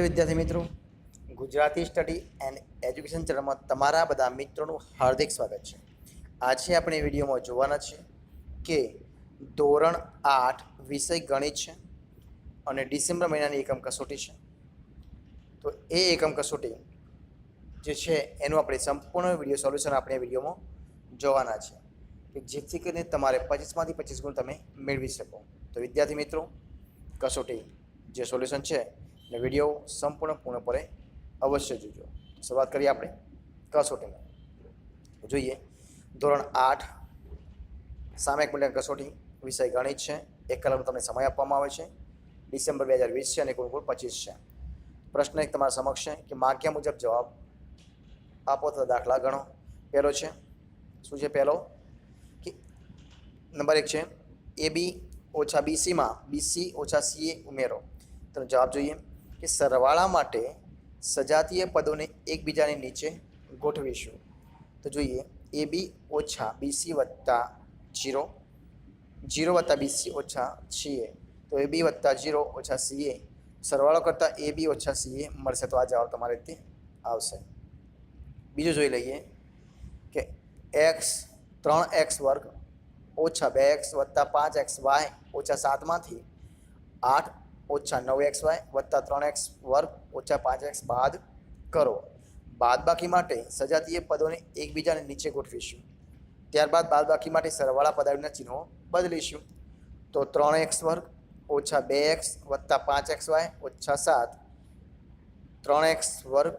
વિદ્યાર્થી મિત્રો. Gujarati study and education ચેનલમાં તમારા બધા મિત્રોનું હાર્દિક સ્વાગત છે. આજે આપણે વિડીયોમાં જોવાના છે કે ધોરણ આઠ વિષય ગણિત છે અને ડિસેમ્બર મહિનાની એકમ કસોટી છે. તો એ એકમ કસોટી જે છે એનું આપણે સંપૂર્ણ વીડિયો સોલ્યુશન આપણે વિડીયોમાં જોવાના છે કે જેથી કરીને તમારે પચીસમાંથી પચીસ ગુણ તમે મેળવી શકો. તો વિદ્યાર્થી મિત્રો, કસોટી જે સોલ્યુશન છે ને વીડિયો સંપૂર્ણ પૂર્ણપણે અવશ્ય જોજો. શરૂઆત કરીએ આપણે કસોટીમાં જોઈએ, ધોરણ આઠ, સામે મૂલ્યાંકન કસોટી, વિષય ગણિત છે. એક કલાકનો તમને સમય આપવામાં આવે છે. ડિસેમ્બર બે હજાર વીસ છે અને કુલ કુલ પચીસ છે. પ્રશ્ન એક તમારા સમક્ષ છે કે માગ્યા મુજબ જવાબ આપો તો દાખલા ગણો. પહેલો છે, શું છે પહેલો? કે નંબર એક છે, એ બી ઓછા બીસીમાં બીસી ઓછા સીએ ઉમેરો. તો જવાબ જોઈએ. કે સરવાળા માટે સજાતીય પદોને એકબીજાની નીચે ગોઠવીશું. તો જોઈએ, એ બી ઓછા બીસી વત્તા જીરો જીરો વત્તા બીસી ઓછા સીએ. તો એ બી વત્તા જીરો ઓછા સીએ. સરવાળો કરતાં એ બી ઓછા સીએ મળશે. તો આ જવાબ તમારે રીતે આવશે. બીજું જોઈ લઈએ કે એક્સ ત્રણ એક્સ વર્ગ ઓછા બે એક્સ વત્તા પાંચ એક્સ વાય ઓછા સાતમાંથી આઠ ઓછા નવ એક્સ વાય વત્તા ત્રણ એક્સ વર્ગ ઓછા પાંચ એક્સ બાદ કરો. બાદબાકી માટે સજાતીય પદોને એકબીજાને નીચે ગોઠવીશું. ત્યારબાદ બાદબાકી માટે સરવાળા પદાર્થના ચિહ્નો બદલીશું. તો ત્રણ એક્સ વર્ગ ઓછા બે એક્સ વત્તા પાંચ એક્સ વાય ઓછા સાત. ત્રણ એક્સ વર્ગ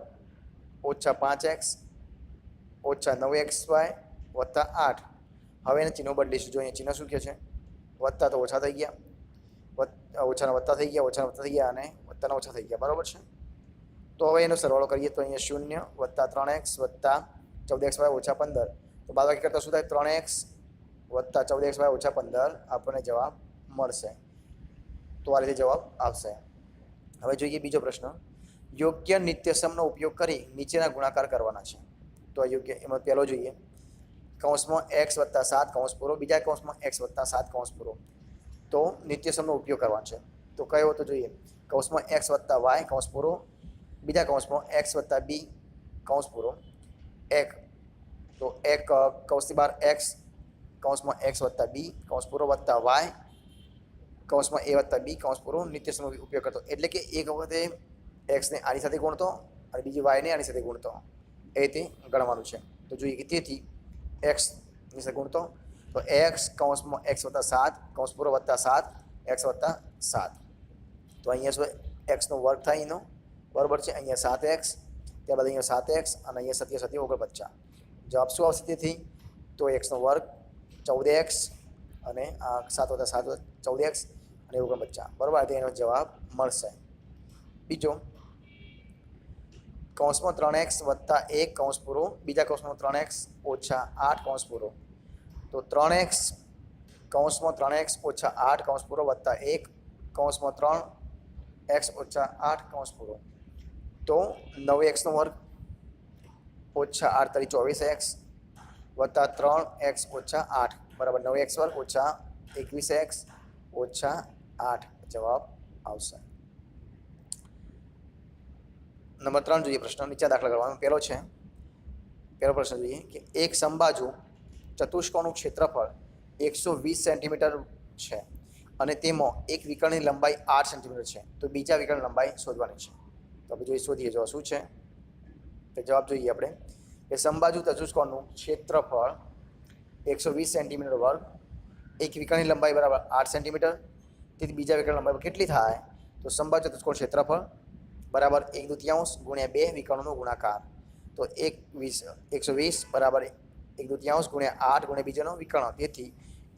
ઓછા પાંચ એક્સ ઓછા નવ એક્સ વાય વત્તા આઠ. હવે એને ચિહ્નો બદલીશું. જો અહીંયા ચિહ્ન શું કહે છે? વત્તા તો ઓછા થઈ ગયા. ઓછાના વત્તા થઈ ગયા, ઓછાના વત્તા થઈ ગયા અને વત્તાના ઓછા થઈ ગયા. બરાબર છે? તો હવે એનો સરવાળો કરીએ તો અહીંયા શૂન્ય વત્તા ત્રણ એક્સ વત્તા ચૌદ એક્સ વાય ઓછા પંદર. તો બાદબાકી કરતાં શું થાય? ત્રણ એક્સ વત્તા ચૌદ એક્સ વાય ઓછા પંદર આપણને જવાબ મળશે. તો આ રીતે જવાબ આવશે. હવે જોઈએ બીજો પ્રશ્ન. યોગ્ય નિત્યસમનો ઉપયોગ કરી નીચેના ગુણાકાર કરવાના છે. તો આ યોગ્ય, એમાં પહેલો જોઈએ. કૌંસમાં એક્સ વત્તા સાત કૌંસ પૂરો. બીજા કૌંસમાં એક્સ વત્તા સાત કૌંસ પૂરો. તો નિત્યસમનો ઉપયોગ કરવાનો છે. તો કયો તો જોઈએ. કૌંસમાં એક્સ વત્તા વાય કૌંસ પૂરો. બીજા કૌંસમાં એક્સ વત્તા બી કૌંસ પૂરો. એક. તો એક કૌંસની બહાર એક્સ. કૌંસમાં એક્સ વત્તા બી કૌંસ પૂરો વત્તા વાય. કૌંસમાં એ વત્તા બી કૌંસ પૂરો નિત્યસમનો ઉપયોગ કરતો. એટલે કે એક વખતે એક્સને આની સાથે ગુણતો અને બીજી વાયને આની સાથે ગુણતો. એ રીતે ગણવાનું છે. તો જોઈએ કે તેથી એક્સની સાથે ગુણતો તો એક્સ કૌંસમાં એક્સ વત્તા સાત, કૌંસ પૂરો વત્તા સાત એક્સ વત્તા સાત. તો અહીંયા શું એક્સનો વર્ગ થાય એનો. બરાબર છે? અહીંયા સાત એક્સ, ત્યારબાદ અહીંયા સાત એક્સ અને અહીંયા સત્ય સત્ય ઓગણપચાસ. જવાબ શું આવશે તેથી તો એક્સનો વર્ગ ચૌદ એક્સ અને આ સાત વત્તા સાત ચૌદ એક્સ અને ઓગણપચાસ. બરાબર? તો એનો જવાબ મળશે. બીજો, કૌંસમાં ત્રણ એક્સ વત્તા એક, કૌંસ પૂરો. બીજા કૌંસમાં ત્રણ એક્સ ઓછા આઠ, કૌંસ પૂરો. તો ત્રણ એક્સ કૌંસમાં ત્રણ એક્સ ઓછા આઠ કૌંસ પૂરો વત્તા એક કૌંસમાં ત્રણ એક્સ ઓછા આઠ કૌંસ પૂરો તો નવ એક્સનો વર્ગ ઓછા આઠ તરી ચોવીસ એક્સ વત્તા ત્રણ એક્સ ઓછા આઠ બરાબર નવ એક્સ વર્ગ ઓછા એકવીસ એક્સ ઓછા આઠ જવાબ આવશે નંબર ત્રણ જોઈએ પ્રશ્ન નીચે દાખલા કરવાનો પહેલો છે પહેલો પ્રશ્ન જોઈએ કે એક સમબાજુ ચતુષ્કોણનું ક્ષેત્રફળ એકસો વીસ સેન્ટીમીટર છે અને તેમાં એક વિકર્ણની લંબાઈ આઠ સેન્ટીમીટર છે. તો બીજા વિકર્ણની લંબાઈ શોધવાની છે. તો આપણે જોઈએ, શોધીએ જો શું છે? તો જવાબ જોઈએ આપણે. કે સંબાજુ ચતુષ્કોણનું ક્ષેત્રફળ એકસો વીસ સેન્ટીમીટર વર્ગ, એક વિકર્ણની લંબાઈ બરાબર આઠ સેન્ટીમીટર, તેથી બીજા વિકર્ણની લંબાઈ કેટલી થાય? તો સંબાજુ ચતુષ્કોણ ક્ષેત્રફળ બરાબર એક દુતિયાંશ ગુણ્યા બે વિકર્ણનો ગુણાકાર. તો એક વીસ એકસો વીસ બરાબર એક દુતિયાંશ ગુણ્યા આઠ ગુણ્યા બીજાનો વિકર્ણ. તેથી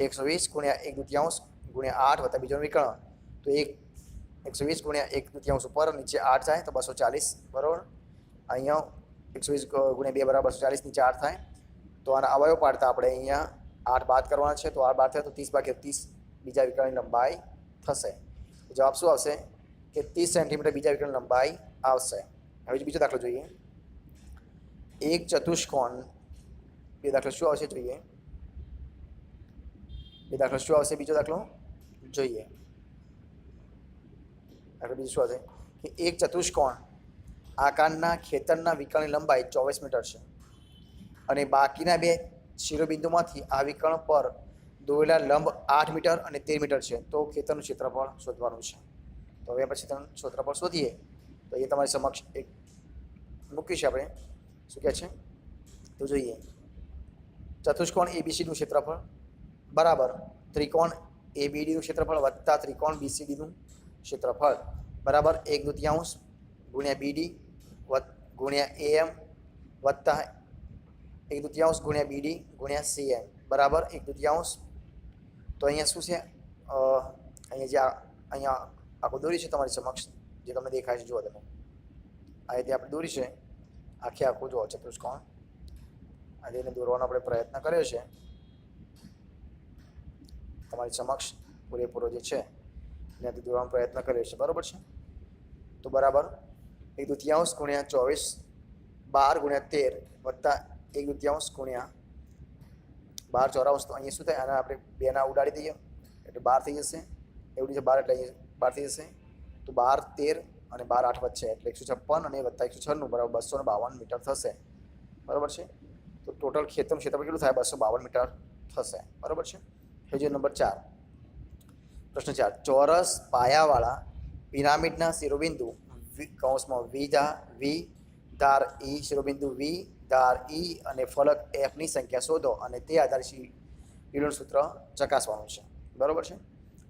એકસો વીસ ગુણ્યા એક દુતિયાંશ ગુણ્યા આઠ વત્તા બીજાનો વિકર્ણ. તો એક એકસો વીસ ગુણ્યા એક દુતિયાંશ ઉપર નીચે આઠ થાય તો બસો ચાલીસ, બરાબર? અહીંયા એકસો વીસ ગુણ્યા બે બરાબર બસો ચાલીસ નીચે આઠ થાય. તો આના અવયવ પાડતા આપણે અહીંયા આઠ બાદ કરવાના છે. તો આઠ બાદ થાય તો ત્રીસ બાકી ત્રીસ બીજા વિકર્ણની લંબાઈ થશે. જવાબ શું આવશે? કે ત્રીસ સેન્ટીમીટર બીજા વિકર્ણ લંબાઈ આવશે. હવે બીજો દાખલો જોઈએ. એક ચતુષ્કોણ બે દાખલો શું આવશે જોઈએ? બે દાખલો શું આવશે બીજો દાખલો? જોઈએ. દાખલો બીજું શું આવશે? કે એક ચતુષ્કોણ આકારના ખેતરના વિકર્ણની લંબાઈ ચોવીસ મીટર છે. અને બાકીના બે શિરોબિંદુમાંથી આ વિકર્ણ પર દોરેલા લંબ આઠ મીટર અને તેર મીટર છે. તો ખેતરનું ક્ષેત્રફળ શોધવાનું છે. તો હવે આપણે ક્ષેત્ર ક્ષેત્રફળ શોધીએ. તો એ તમારી સમક્ષ એક મૂકીશું આપણે. શું કહે છે? તો જોઈએ. ચતુષ્કોણ એબીસીનું ક્ષેત્રફળ બરાબર. ત્રિકોણ એબીડીનું ક્ષેત્રફળ વત્તા ત્રિકોણ બીસીડીનું ક્ષેત્રફળ બરાબર. એક દૃતિયાંશ ગુણ્યા બીડી ગુણ્યા એએમ વત્તા એક દૃતિયાંશ ગુણ્યા બીડી ગુણ્યા સીએમ બરાબર. એક દૃતિયાંશ. તો અહીંયા શું છે? અ, અહીંયા જે આ- અહીંયા આખું દોરી છે તમારી સમક્ષ જે તમને દેખાય છે જુઓ તમે. આ રીતે આપણે દોરી છે આખે આખું જુઓ ચતુષ્કોણ. આ એને દોરવાનો આપણે પ્રયત્ન કર્યો છે. તમારી સમક્ષ પૂરેપૂરો જે છે એનાથી દોરવાનો પ્રયત્ન કર્યો છે. બરાબર છે? તો બરાબર. એક દૃતિયાંશ ગુણ્યા ચોવીસ બાર ગુણ્યા તેર વત્તા એક દૃતિયાંશ ગુણ્યા બાર ચોરાવસ તો અહીંયા શું થાય? અને આપણે બેના ઉડાડી દઈએ. એટલે બાર થઈ જશે. એવડી છે બાર એટલે અહીંયા બાર થઈ જશે. તો બાર, તેર અને બાર, આઠ વચ્ચે. એટલે એકસો છપ્પન અને વત્તા એકસો છન્નું. બરાબર. બસો ને બાવન મીટર થશે. બરાબર છે? તો ટોટલ ખેતરનું ક્ષેત્રફળ કેટલું થાય? બસો બાવન મીટર થશે. બરાબર છે? હવે નંબર ચાર. પ્રશ્ન ચાર. ચોરસ પાયાવાળા પિરામિડના શિરોબિંદુ કૌંસમાં વી ધા વી ધાર ઈ શિરોબિંદુ વી ધાર ઈ અને ફલક એફની સંખ્યા શોધો અને તે આધારે શિલોનું સૂત્ર ચકાસવાનું છે. બરાબર છે?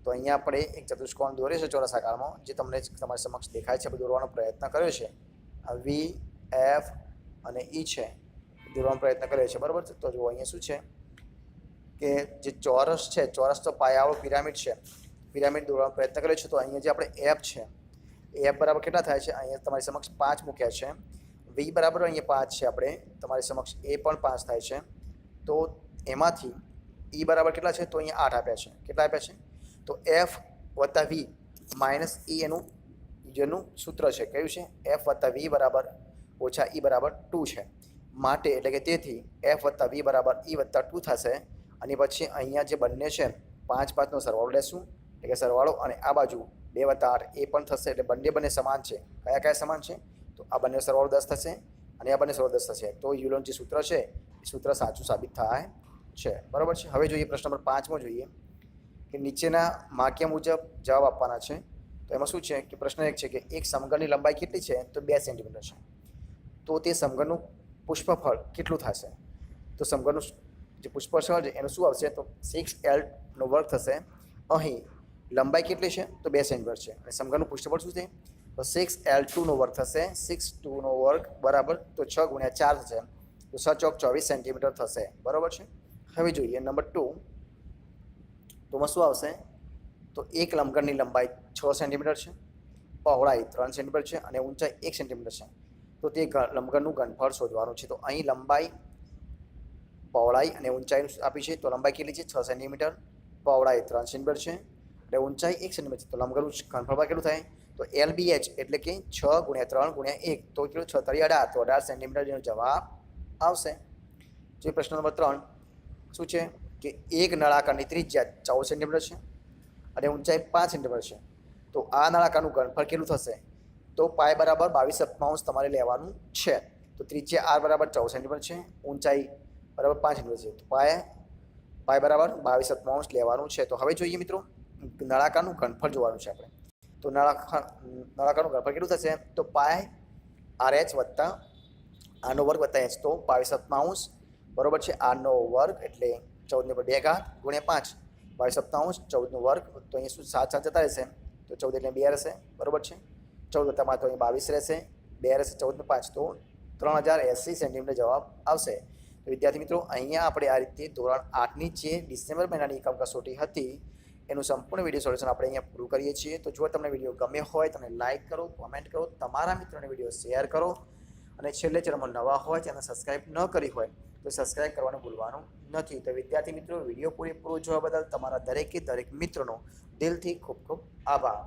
તો અહીંયા આપણે એક ચતુષ્કોણ દોરે છે ચોરસ આકારમાં, જે તમને તમારી સમક્ષ દેખાય છે. આપણે દોરવાનો પ્રયત્ન કર્યો છે. આ વી એફ અને ઈ છે. દોરવાનો પ્રયત્ન કર્યો છે. બરાબર છે? તો જુઓ, અહીંયા શું છે? કે જે ચોરસ છે, ચોરસ તો પાયાવાળો પિરામિડ છે. પિરામિડ દોરવાનો પ્રયત્ન કર્યો છે. તો અહીંયા જે આપણે એપ છે એફ બરાબર કેટલા થાય છે? અહીંયા તમારી સમક્ષ પાંચ મૂક્યા છે. વી બરાબર અહીંયા પાંચ છે આપણે. તમારી સમક્ષ એ પણ પાંચ થાય છે. તો એમાંથી ઈ બરાબર કેટલા છે? તો અહીંયા આઠ આપ્યા છે. કેટલા આપ્યા છે? તો એફ વત્તા વી માઇનસ ઈ એનું, જેનું સૂત્ર છે. કયું છે? એફ વત્તા વી બરાબર ઓછા ઈ બરાબર ટુ છે. માટે એટલે કે તેથી એફ વત્તા વી બરાબર ઈ વત્તા ટુ થશે. અને પછી અહીંયા જે બંને છે, પાંચ પાંચનો સરવાળો લેશું. એટલે કે સરવાળો અને આ બાજુ બે વત્તા આઠ એ પણ થશે. એટલે બંને બંને સમાન છે. કયા કયા સમાન છે? તો આ બંને સરવાળો દસ થશે અને આ બંને સરવાળો દસ થશે. તો યુલોન જે સૂત્ર છે, એ સૂત્ર સાચું સાબિત થાય છે. બરાબર છે? હવે જોઈએ પ્રશ્ન નંબર પાંચમાં જોઈએ કે નીચેના માક્ય મુજબ જવાબ આપવાના છે. તો એમાં શું છે? કે પ્રશ્ન એક છે કે એક સમઘનની લંબાઈ કેટલી છે? તો બે સેન્ટીમીટર છે. તો તે સમઘનનું પુષ્પફળ કેટલું થશે? તો સમઘનનું જે પુષ્પફળ છે, એનું શું આવશે? તો સિક્સ એલનો વર્ગ થશે. અહીં લંબાઈ કેટલી છે? તો બે સેન્ટીમીટર છે. અને સમઘનનું પુષ્પફળ શું છે? તો સિક્સ એલ ટુનો વર્ગ થશે. સિક્સ ટુનો વર્ગ બરાબર તો છ ગુણ્યા ચાર થશે. તો છ ચોક ચોવીસ સેન્ટીમીટર થશે. બરાબર છે? હવે જોઈએ નંબર ટુ તોમાં શું આવશે? તો એક લંબગણની લંબાઈ છ સેન્ટીમીટર છે. પહોળાઈ ત્રણ સેન્ટીમીટર છે. અને ઊંચાઈ એક સેન્ટીમીટર છે. તો તે લંબઘનનું ઘનફળ શોધવાનું છે. તો અહીં લંબાઈ પહોળાઈ અને ઊંચાઈ આપી છે. તો લંબાઈ કેટલી છે? છ સેન્ટીમીટર પહોળાઈ ત્રણ સેન્ટીમીટર છે. એટલે ઊંચાઈ એક સેન્ટીમીટર છે. તો લંબઘનનું ઘનફળ કેટલું થાય? તો એલ બી એચ એટલે કે છ ગુણ્યા ત્રણ ગુણ્યા એક. તો કેટલું? છ તરી અઢાર. તો અઢાર સેન્ટીમીટર જેનો જવાબ આવશે. જે પ્રશ્ન નંબર ત્રણ. શું છે? કે એક નળાકારની ત્રિજ્યા ચૌદ સેન્ટીમીટર છે અને ઊંચાઈ પાંચ સેન્ટીમીટર છે. તો આ નળાકારનું ઘનફળ કેટલું થશે? તો પાય બરાબર બાવીસ અપમાઉન્સ તમારે લેવાનું છે. તો ત્રિજ્યા આર બરાબર ચૌદ સેન્ટીમીટર છે. ઊંચાઈ બરાબર પાંચ સેન્ટીમીટર છે. તો પાય પાય બરાબર બાવીસ અપમાઉન્સ લેવાનું છે. તો હવે જોઈએ મિત્રો, નળાકારનું ઘનફળ જોવાનું છે આપણે. તો નળાકાર, નળાકારનું ઘનફળ કેટલું થશે? તો પાય આર એચ વત્તા આનો વર્ગ વત્તા એચ. તો બાવીસ અપમાઉન્સ બરોબર છે આરનો વર્ગ એટલે ચૌદને પર બે ઘાત ગુણ્યા પાંચ. બાવીસ સપ્તાહ ચૌદનો વર્ગ, તો અહીંયા શું સાત સાત જતા રહેશે? તો ચૌદ એટલે બે રહેશે. બરોબર છે? ચૌદ વત્તામાં તો અહીં બાવીસ રહેશે. બે રહેશે ચૌદને પાંચ. તો ત્રણ હજાર એંસી સેન્ટીમીટર જવાબ આવશે. તો વિદ્યાર્થી મિત્રો, અહીંયા આપણે આ રીતે ધોરણ આઠની જે ડિસેમ્બર મહિનાની એકમ કસોટી હતી, એનું સંપૂર્ણ વીડિયો સોલ્યુશન આપણે અહીંયા પૂરું કરીએ છીએ. તો જો તમને વીડિયો ગમે હોય તમે લાઇક કરો, કોમેન્ટ કરો, તમારા મિત્રોને વીડિયો શેર કરો. અને છેલ્લે ચેનલમાં નવા હોય, ચેનલ સબસ્ક્રાઇબ ન કરી હોય, તો સબસ્ક્રાઇબ કરવાનું ભૂલવાનું નથી. તો વિદ્યાર્થી મિત્રો, વીડિયો પૂરેપૂરો જોવા બદલ તમારા દરેકે દરેક મિત્રોનો દિલથી ખૂબ ખૂબ આભાર.